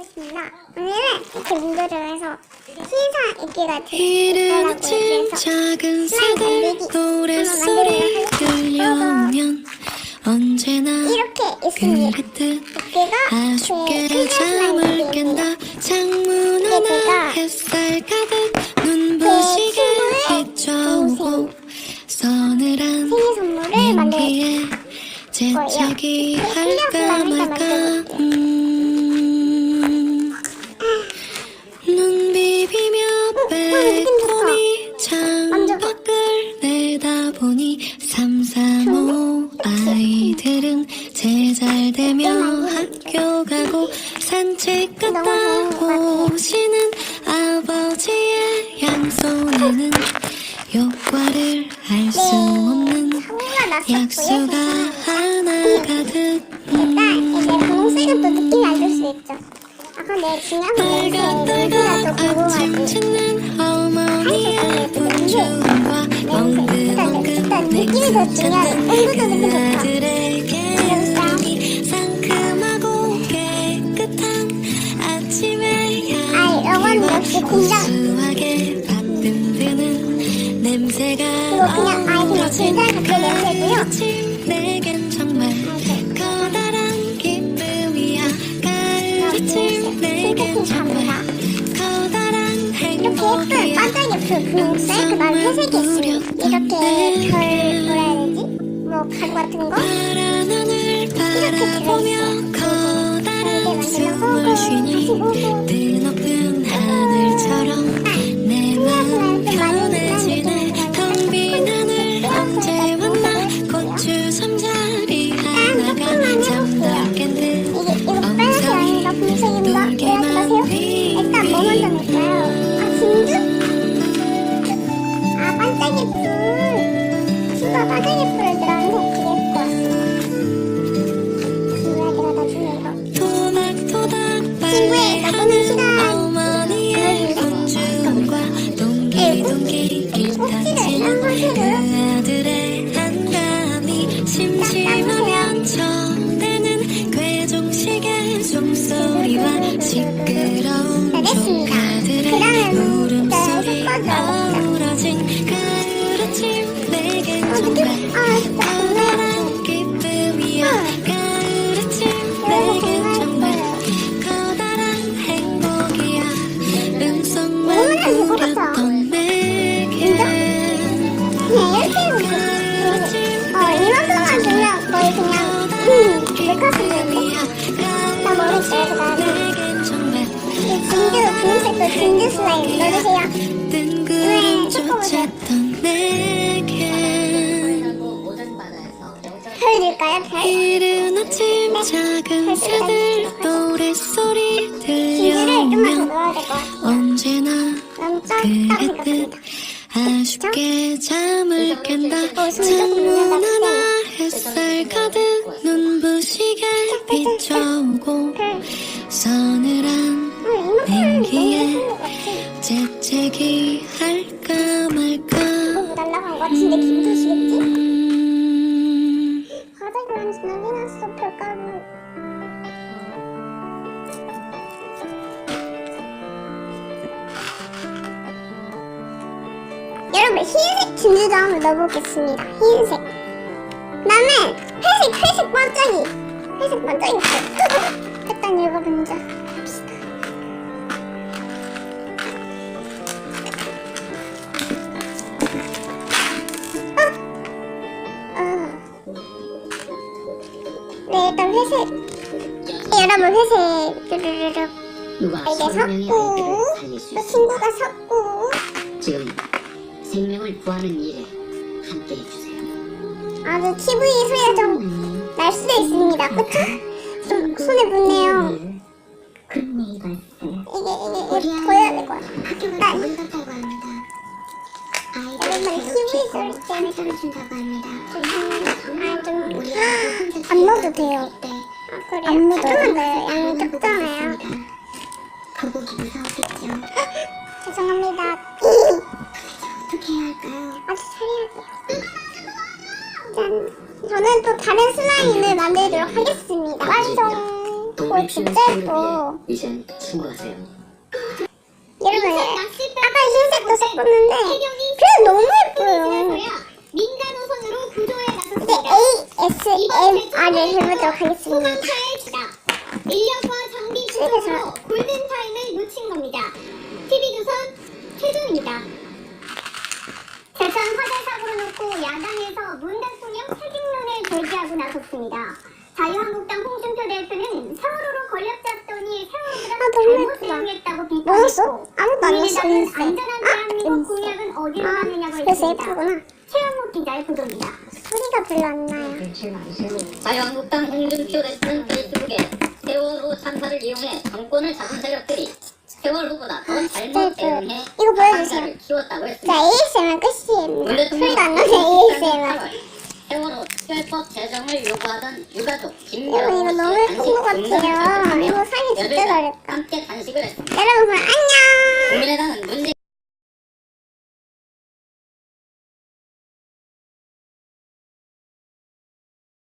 있습니다. 오늘은 이렇게 문제를 해서 신사 작은 새들 노랫소리 들려오면 언제나 이렇게 있습니다. 읽기가 아쉽게 그 잠을 깬다. 창문 하나 햇살 가득 눈부시게 비춰오고 서늘한 생일 선물을 만들 냉기에 재채기. 할까 말까 약수가 하나 가득 일단 이제 분홍색은 또 느낌이 안 들 수 있죠. 아까 내 중요한 빨갛빨간 냄새 또 분주함과 일단 멍긋멍긋 느낌이 더 중요해. 온도도 느낌 그 좋다. 아들에게 눈이 상큼하고 깨끗한 아침의 아, 이건 역시 공장. 아침 내겐 정말 커다란 기쁨이야 가을 아침 내겐 정말 커다란 이렇게 행복이야 반짝이 분홍색 회색이. 이렇게 별 뭐라 해야 되지? 뭐 가루 같은 거? 파란 하늘 바라보며 커다란 숨을 쉬니 뜨높은 진주 슬라임 넣어주세요 별 줄까요 별? 이른 아침 작은 새들 노랫소리 같아요 언제나 그랬듯 아쉽게 잠을 깬다 어, 창문 하나 햇살 가득 눈부시게 비춰오고 별 서늘한 어, 냉기에 재채기 할까 말까. 날라간 것 같은데 기분 탓이겠지? 음, 바닥을 안 지나가놨어. 별가루 여러분 흰색 진주도 한번 넣어보겠습니다. 흰색. 그다음에 회색 회색 반짝이. 회색 반짝이 네 일단 회색 네, 여러분 회색 르르르르 누가 이게 수 또. 친구가 섞고 지금 생명을 구하는 일에 함께 해주세요. 아주 TV 소리가 좀 날 수도 있습니다 그쵸? 좀 손에 묻네요. 이게 이게 이게 보여야 될것 같아 아이들을 TV 소리 괴롭히고 때문에 살려준다고 합니다. 아좀 우리 아이들 혼자 안 넣어도 돼요. 때 아, 안 묻어요. 네 양이 적잖아요. 거북이 무서웠겠죠. 죄송합니다. 어떻게 해야 할까요? 아주 잘해야 돼요. 짠 저는 또 다른 슬라임을 만들도록 하겠습니다. 완성. 진짜 예뻐. 이젠 신고하세요. 여러분 아까 흰색도 섞었는데 너무 예뻐요. 민간 우선으로 구조에 이제 나섰습니다. ASMR을 해보도록 하겠습니다. 소방차의 지다. 인력과 장비. 부족으로 골든 타임을 놓친 겁니다. TV조선 최준입니다. 재산 화재 사고를 놓고 야당에서 문 대통령 책임론을 제기하고 나섰습니다. 자유한국당 홍준표 대표는 세월호로 권력 잡더니 세월호보다 아, 잘못. 사용했다고? 비판했고 국민의당은 안전한 아, 대한민국 재밌 어. 어디로 아, 가느냐고 그래서 했습니다. 예쁘구나. 최영목 기자의 보도입니다. 소리가 별로 안 나요. 자유한국당 홍준표 대표는 페이스북에 세월 호 참사를 이용해 정권을 잡은 세력들이 세월호보다 더 잘못 대응해 이거 보여주세요. 키웠다고 자, 했습니다. ASMR 끝이에요. 소리가 안 나네, ASMR. 세월 호 특별법 제정을 요구하던 유가족 여러분, 이거 너무 예쁜 것 같아요. 이거 사기 진짜 잘했다. 함께 단식을 했습니다. 여러분, 안녕! 국민의당은 문재